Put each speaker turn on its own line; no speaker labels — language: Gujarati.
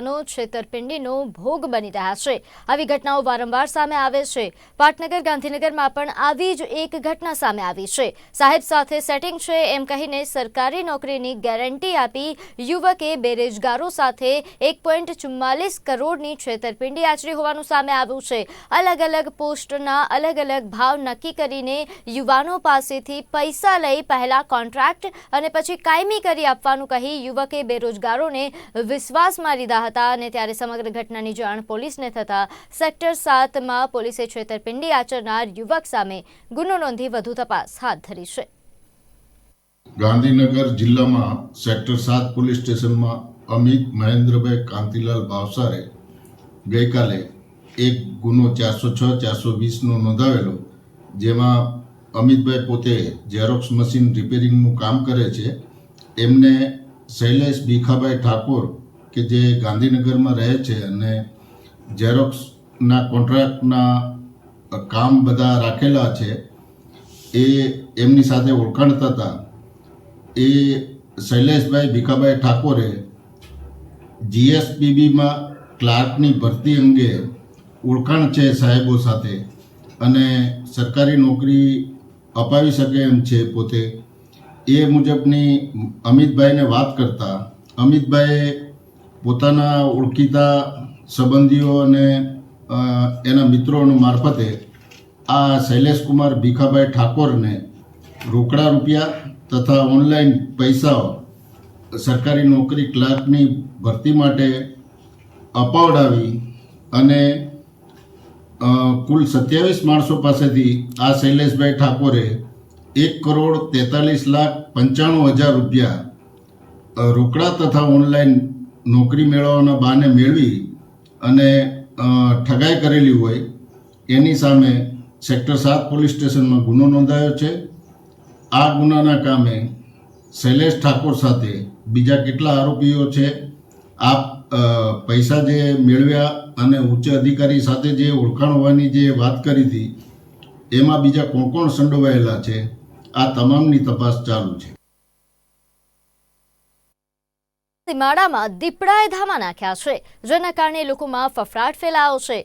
નો છેતરપિંડીનો ભોગ બની રહ્યા છે. આવી ઘટનાઓ વારંવાર સામે આવે છે. પાટનગર, ગાંધીનગરમાં પણ આવી જ એક ઘટના સામે આવી છે. સાહેબ સાથે સેટિંગ છે એમ કહીને સરકારી નોકરીની ગેરંટી આપી યુવકે બેરોજગારો સાથે એક કરોડની છેતરપિંડી આચરી હોવાનું સામે આવ્યું છે. અલગ અલગ પોસ્ટના અલગ અલગ ભાવ નક્કી કરીને યુવાનો પાસેથી પૈસા લઈ પહેલા કોન્ટ્રાક્ટ અને પછી કાયમી કરી આપવાનું કહી યુવકે બેરોજગારોને વિશ્વાસમાં લીધા હતા અને ત્યારે સમગ્ર ઘટનાની જાણ પોલીસને થતા સેક્ટર સાતમાં પોલીસે છેતરપિંડી આચરનાર યુવક સામે ગુનો નોંધી વધુ તપાસ હાથ ધરી છે.
ગાંધીનગર જિલ્લામાં સેક્ટર સાત પોલીસ સ્ટેશનમાં અમિત મહેન્દ્રભાઈ કાંતિલાલ ભાવસારે ગઈકાલે એક ગુનો ચારસો છ, ચારસો વીસનો નોંધાવેલો, જેમાં અમિતભાઈ પોતે ઝેરોક્સ મશીન રિપેરિંગનું કામ કરે છે. એમને શૈલેષ ભીખાભાઈ ઠાકોર કે જે ગાંધીનગરમાં રહે છે અને ઝેરોક્સના કોન્ટ્રાક્ટના કામ બધા રાખેલા છે, એ એમની સાથે ઓળખાણતા હતા. એ શૈલેષભાઈ ભીખાભાઈ ઠાકોરે જીએસબીબીમાં ક્લાર્કની ભરતી અંગે ઓળખાણ છે સાહેબો સાથે અને સરકારી નોકરી અપાવી શકે એમ છે પોતે. એ મુજબની અમિતભાઈને વાત કરતા અમિતભાઈએ પોતાના ઓળખીતા સંબંધીઓ અને એના મિત્રોનું મારફતે આ શૈલેષકુમાર ભીખાભાઈ ઠાકોરને રોકડા રૂપિયા તથા ઓનલાઈન પૈસાઓ સરકારી નોકરી ક્લાર્કની ભરતી માટે અપાવડાવી અને કુલ સત્યાવીસ માણસો પાસેથી આ શૈલેષભાઈ ઠાકોરે એક કરોડ તેતાલીસ લાખ પંચાણું હજાર રૂપિયા રોકડા તથા ઓનલાઈન નોકરી મેળવવાના બહાને મેળવી અને ઠગાઈ કરેલી હોય, એની સામે સેક્ટર સાત પોલીસ સ્ટેશનમાં ગુનો નોંધાયો છે. આ ગુનાના કામે શૈલેષ ઠાકોર સાથે બીજા કેટલા આરોપીઓ છે આ પૈસા જે મેળવ્યા અને ઉચ્ચ અધિકારી સાથે જે ઓળખાણ હોવાની જે વાત કરી હતી, એમાં બીજા કોણ કોણ સંડોવાયેલા છે, આ તમામની તપાસ ચાલુ છે.
સીમાડામાં દીપડાએ ધામા નાખ્યા છે જેના કારણે લોકોમાં ફફડાટ ફેલાયો છે.